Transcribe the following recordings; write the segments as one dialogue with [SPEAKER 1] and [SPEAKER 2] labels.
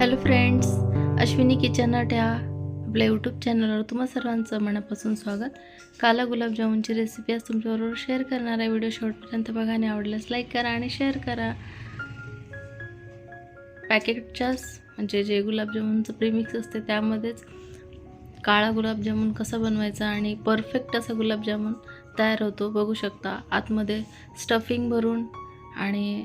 [SPEAKER 1] Hello friends Ashwini kitchen अट ह्या आपल्या यूट्यूब चॅनलवर तुम्हा सर्वांचं मनापासून स्वागत. काला गुलाबजामुनची रेसिपी आज तुमच्याबरोबर शेअर करणार आहे. व्हिडिओ शेवटपर्यंत बघा आणि आवडल्यास लाईक करा आणि शेअर करा. पॅकेटच्याच म्हणजे जे गुलाबजामुनचं प्रीमिक्स असते त्यामध्येच काळा गुलाबजामुन कसा बनवायचा आणि परफेक्ट असा गुलाबजामुन तयार होतो बघू शकता. आतमध्ये स्टफिंग भरून आणि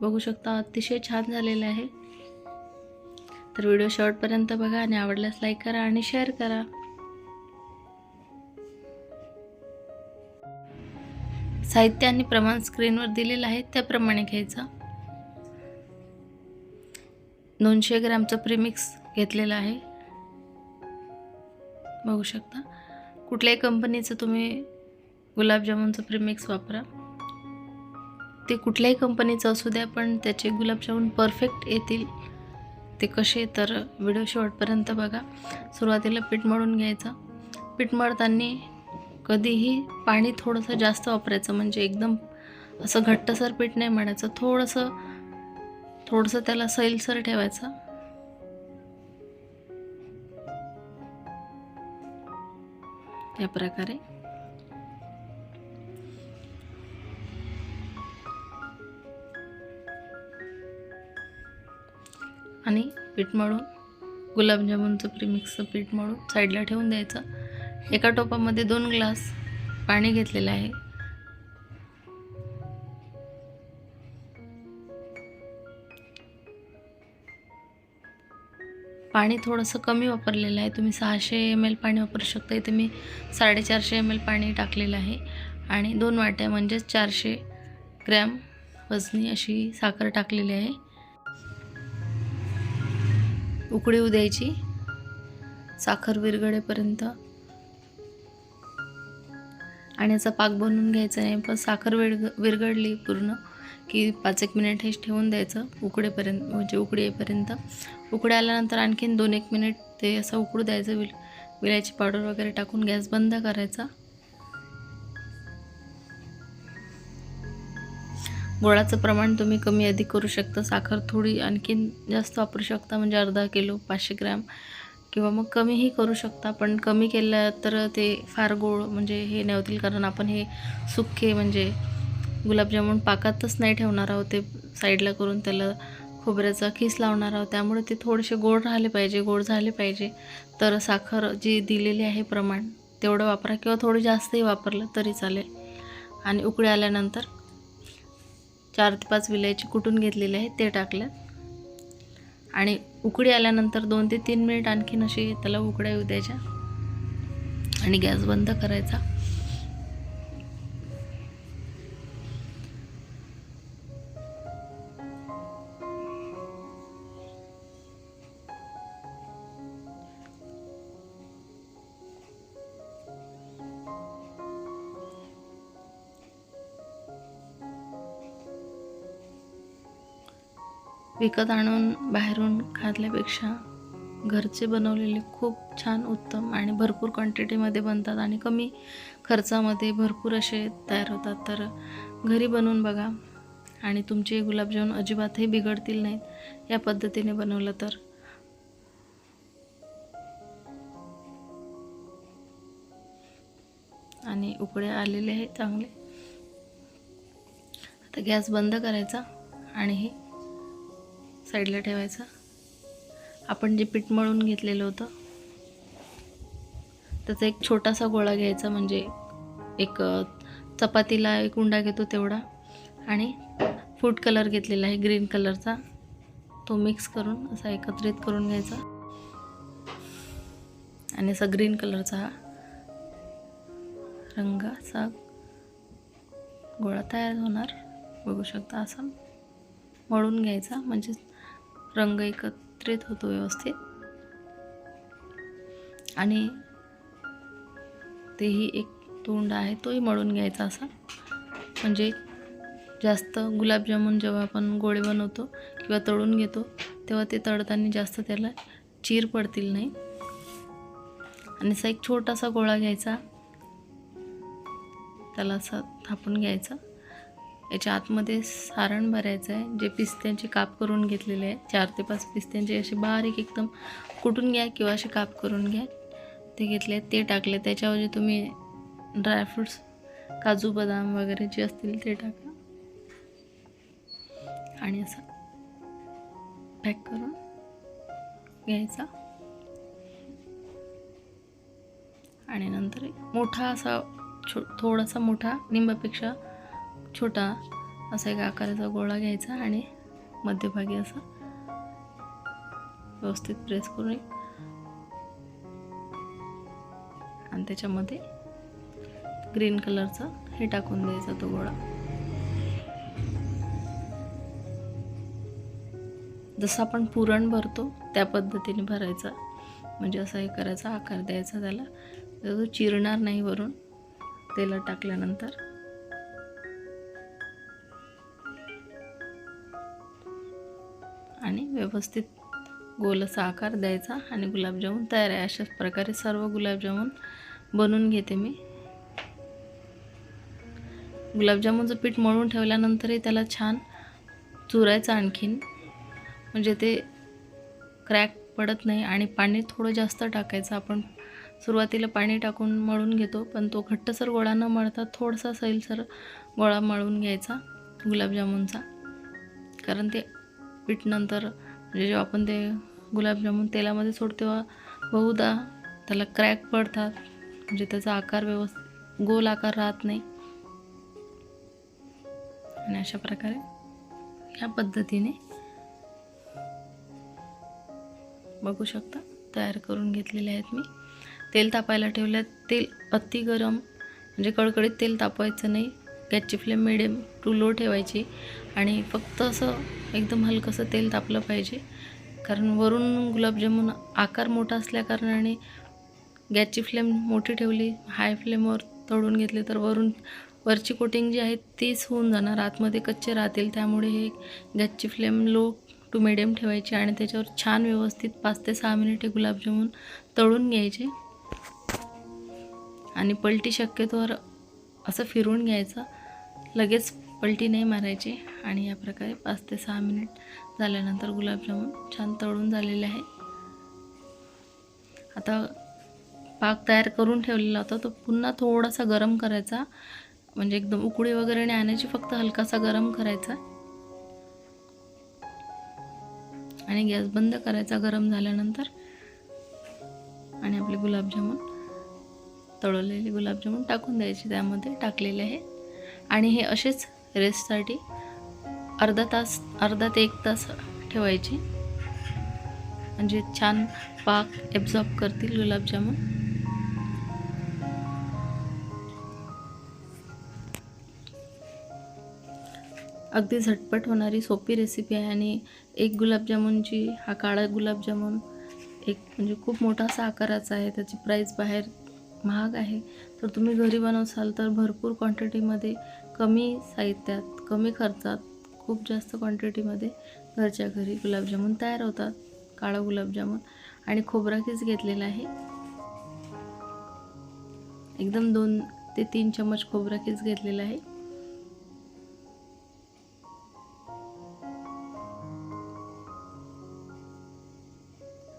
[SPEAKER 1] बघू शकता अतिशय छान झालेलं आहे. तर व्हिडिओ शेवटपर्यंत बघा आणि आवडल्यास लाईक करा आणि शेअर करा. साहित्य आणि प्रमाण स्क्रीनवर दिलेलं आहे त्याप्रमाणे घ्यायचं. दोनशे ग्रॅमचं प्रीमिक्स घेतलेलं आहे. बघू शकता. कुठल्याही कंपनीचं तुम्ही गुलाबजामुनचं प्रीमिक्स वापरा. ते कुठल्याही कंपनीचं असू द्या पण त्याचे गुलाबजामुन परफेक्ट येतील. ते कसे तर व्हिडिओ शेवटपर्यंत बघा. सुरुवातीला पीठ मळून घ्यायचं. पीठ मळताना कधीही पाणी थोडंसं जास्त वापरायचं. म्हणजे एकदम असं घट्टसर पीठ नाही मळायचं. थोडंसं थोडंसं त्याला सैलसर ठेवायचं. या प्रकारे. आणि पीठ मळून गुलाबजामुनचं प्रीमिक्सचं पीठ मळून साईडला ठेवून द्यायचं. एका टोपामध्ये दोन ग्लास पाणी घेतलेलं आहे. पाणी थोडंसं कमी वापरलेलं आहे. तुम्ही सहाशे एम एल पाणी वापरू शकता. इथे मी साडेचारशे एम एल पाणी टाकलेलं आहे. आणि दोन वाट्या म्हणजेच चारशे ग्रॅम वजनी अशी साखर टाकलेली आहे. उकळी द्यायची. साखर विरघळेपर्यंत. आणि याचा पाक बनवून घ्यायचा नाही पण साखर विरग विरघळली पूर्ण की पाच एक मिनिट हे ठेवून द्यायचं. उकडेपर्यंत म्हणजे उकडी येईपर्यंत. उकडी आल्यानंतर आणखीन दोन एक मिनिट ते असं उकडू द्यायचं. विल विलायची पावडर वगैरे टाकून गॅस बंद करायचा. गोळाचं प्रमाण तुम्ही कमी अधिक करू शकता. साखर थोडी आणखीन जास्त वापरू शकता म्हणजे अर्धा किलो पाचशे ग्रॅम. किंवा मग कमीही करू शकता पण कमी केलं तर ते फार गोड म्हणजे हे नाही होतील. कारण आपण हे सुखे म्हणजे गुलाबजामुन पाकातच नाही ठेवणार आहोत. ते साईडला करून त्याला खोबऱ्याचा खीस लावणार आहोत. त्यामुळे ते थोडेसे गोड राहिले पाहिजे गोड झाले पाहिजे. तर साखर जी दिलेली आहे प्रमाण तेवढं वापरा. किंवा थोडं जास्तही वापरलं तरी चालेल. आणि उकळी आल्यानंतर चार ते पाच विलायची कुटून घेतलेले आहे ते टाकल्यात आणि उकडी आल्यानंतर दोन ते तीन मिनिट आणखीन अशी त्याला उकड्या येऊ द्यायच्या. आणि गॅस बंद करायचा. विकत आणून बाहेरून खाल्ल्यापेक्षा घरचे बनवलेले खूप छान उत्तम आणि भरपूर क्वांटिटीमध्ये बनतात आणि कमी खर्चामध्ये भरपूर असे तयार होतात. तर घरी बनवून बघा. आणि तुमचे गुलाबजामुन अजिबातही बिघडतील नाहीत. या पद्धतीने बनवलं तर. आणि उकडे आलेले आहे चांगले. आता गॅस बंद करायचा आणि हे साईडला ठेवायचा. आपण जे पीठ मळून घेतलेलं होतं त्याचा एक छोटासा गोळा घ्यायचा म्हणजे एक चपातीला एक उंडा घेतो तेवढा आणि फूड कलर घेतलेला आहे ग्रीन कलरचा. तो मिक्स करून असा एकत्रित करून घ्यायचा. आणि असा ग्रीन कलरचा हा रंग असा गोळा तयार होणार. बघू शकता असा मळून घ्यायचा म्हणजे रंग एकत्रित होतो व्यवस्थित. आणि तेही एक तोंड आहे तोही मळून घ्यायचा असा. म्हणजे जास्त गुलाबजामुन जेव्हा आपण गोळे बनवतो किंवा तळून घेतो तेव्हा ते तळताना जास्त त्याला चीर पडतील नाही. आणि असा एक छोटासा गोळा घ्यायचा. त्याला असा थापून घ्यायचा. याच्या आतमध्ये सारण भरायचं आहे. जे पिस्त्यांचे काप करून घेतलेले आहे. चार ते पाच पिस्त्यांचे असे बारीक एकदम कुटून घ्या किंवा असे काप करून घ्या. ते घेतले ते टाकले त्याच्याऐवजी तुम्ही ड्रायफ्रूट्स काजू बदाम वगैरे जे असतील ते टाका. आणि असं पॅक करून घ्यायचा. आणि नंतर एक मोठा असा छो थोडासा मोठा निंबापेक्षा छोटा असा एक आकाराचा गोळा घ्यायचा आणि मध्यभागी असा व्यवस्थित प्रेस करून एक आणि त्याच्यामध्ये ग्रीन कलरचं हे टाकून द्यायचा तो गोळा. जसं आपण पुरण भरतो त्या पद्धतीने भरायचा. म्हणजे असं हे करायचा आकार द्यायचा त्याला. तो चिरणार नाही वरून तेला टाकल्यानंतर. आणि व्यवस्थित गोल असा आकार द्यायचा आणि गुलाबजामुन तयार आहे. अशाच प्रकारे सर्व गुलाबजामुन बनवून घेते मी. गुलाबजामुनचं पीठ मळून ठेवल्यानंतरही त्याला छान चुरायचं आणखीन. म्हणजे ते क्रॅक पडत नाही आणि पाणी थोडं जास्त टाकायचं. आपण सुरुवातीला पाणी टाकून मळून घेतो पण तो घट्टसर गोळा न मळता थोडासा सैलसर गोळा मळून घ्यायचा गुलाबजामुनचा. कारण ते पीठनंतर म्हणजे जेव्हा आपण ते गुलाबजामुन तेलामध्ये सोडतो तेव्हा बहुधा त्याला क्रॅक पडतात. म्हणजे त्याचा आकार व्यवस्थित गोल आकार राहत नाही. आणि अशा प्रकारे या पद्धतीने बघू शकता तयार करून घेतलेले आहेत मी. तेल तापायला ठेवलं तेल अति गरम म्हणजे कडकडीत तेल तापवायचं नाही. गॅसची फ्लेम मिडियम टू लो ठेवायची आणि फक्त असं एकदम हलकंसं तेल तापलं पाहिजे. कारण वरून गुलाबजामुन आकार मोठा असल्याकारणाने गॅसची फ्लेम मोठी ठेवली हाय फ्लेमवर तळून घेतले तर वरून वरची कोटिंग जी आहे तीच होऊन जाणार. आतमध्ये कच्चे राहतील त्यामुळे हे गॅसची फ्लेम लो टू मिडियम ठेवायची आणि त्याच्यावर छान व्यवस्थित पाच ते सहा मिनिटे गुलाबजामुन तळून घ्यायचे. आणि पलटी शक्यतोवर असं फिरवून घ्यायचं. लगेच पलटी नाही मारायची आणि या प्रकारे पाच ते सहा मिनिट झाल्यानंतर गुलाबजामुन छान तळून झालेले आहे. आता पाक तयार करून ठेवलेला होता तो पुन्हा थोडासा गरम करायचा. म्हणजे एकदम उकळी वगैरे नाही आणायची फक्त हलकासा गरम करायचा. आणि गॅस बंद करायचा गरम झाल्यानंतर. आणि आपले गुलाबजामुन तळवलेले गुलाबजामुन टाकून द्यायचे त्यामध्ये टाकलेले आहे. आणि हे असेच रेस्टसाठी अर्धा तास अर्धा ते एक तास ठेवायचे. म्हणजे छान पाक ॲब्झॉर्ब करतील गुलाबजामुन. अगदी झटपट होणारी सोपी रेसिपी आहे आणि एक गुलाबजामुनची हा काळा गुलाबजामुन एक म्हणजे खूप मोठा असा आकाराचा आहे. त्याची प्राईस बाहेर महाग आहे. तर तुम्ही घरी बनवसाल तर भरपूर क्वांटिटीमध्ये कमी साहित्यात कमी खर्चात खूप जास्त क्वांटिटीमध्ये घरच्या घरी गुलाबजामुन तयार होतात काळा गुलाबजामुन. आणि खोबरा खीस घेतलेला आहे. एकदम दोन ते तीन चम्मच खोबरा खीस घेतलेला आहे.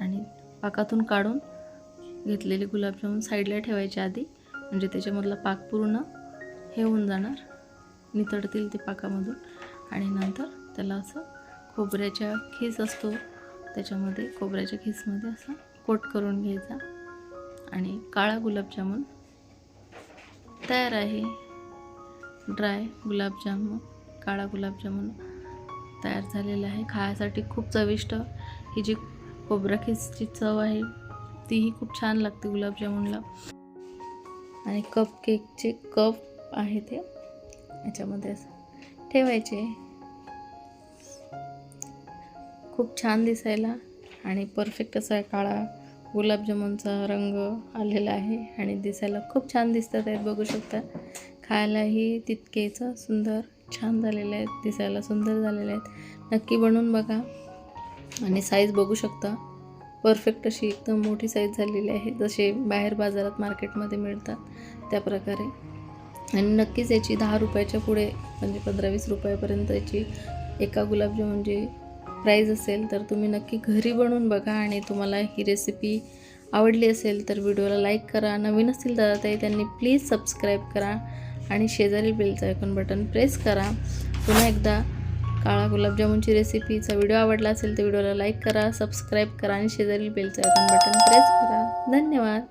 [SPEAKER 1] आणि पाकातून काढून घेतलेले गुलाबजामुन साईडला ठेवायचे आधी म्हणजे त्याच्यामधला पाक पूर्ण हे होऊन जाणार. नितळतील ते पाकामधून. आणि नंतर त्याला असं खोबऱ्याच्या खीस असतो. त्याच्यामध्ये खोबऱ्याच्या खीसमध्ये असं कोट करून घ्यायचा. आणि काळा गुलाबजामुन तयार आहे. ड्राय गुलाबजामुन काळा गुलाबजामुन तयार झालेला आहे. खायसाठी खूप चविष्ट. ही जी खोबरा खीसची चव आहे तीही खूप छान लागते गुलाबजामुनला आणि कप केकचे कप आहे ते. याच्यामध्ये असं ठेवायचे. खूप छान दिसायला आणि परफेक्ट असा काळा गुलाबजामुनचा रंग आलेला आहे आणि दिसायला खूप छान दिसतात आहेत बघू शकता. खायलाही तितकेच सुंदर छान झालेले आहेत दिसायला सुंदर झालेले आहेत. नक्की बनवून बघा आणि साईज बघू शकता. परफेक्ट अशी एकदम मोठी साईज झालेली आहे. जसे बाहेर बाजारात मार्केटमध्ये मिळतात त्या प्रकारे. आणि नक्कीच याची दहा रुपयाच्या पुढे म्हणजे पंधरा वीस रुपयापर्यंत याची एका गुलाबजामुनची प्राईज म्हणजे असेल तर तुम्ही नक्की घरी बनवून बघा आणि तुम्हाला ही रेसिपी आवडली असेल तर व्हिडिओला लाईक करा. नवीन असतील दादा ताई त्यांनी प्लीज सबस्क्राईब करा आणि शेजारी बेलचं आयकॉन बटन प्रेस करा. पुन्हा एकदा काळा गुलाबजामुनची रेसिपीचा व्हिडिओ आवडला असेल तर व्हिडिओला लाईक करा सबस्क्राईब करा आणि शेजारील बेलचं आयकॉन बटन प्रेस करा. धन्यवाद.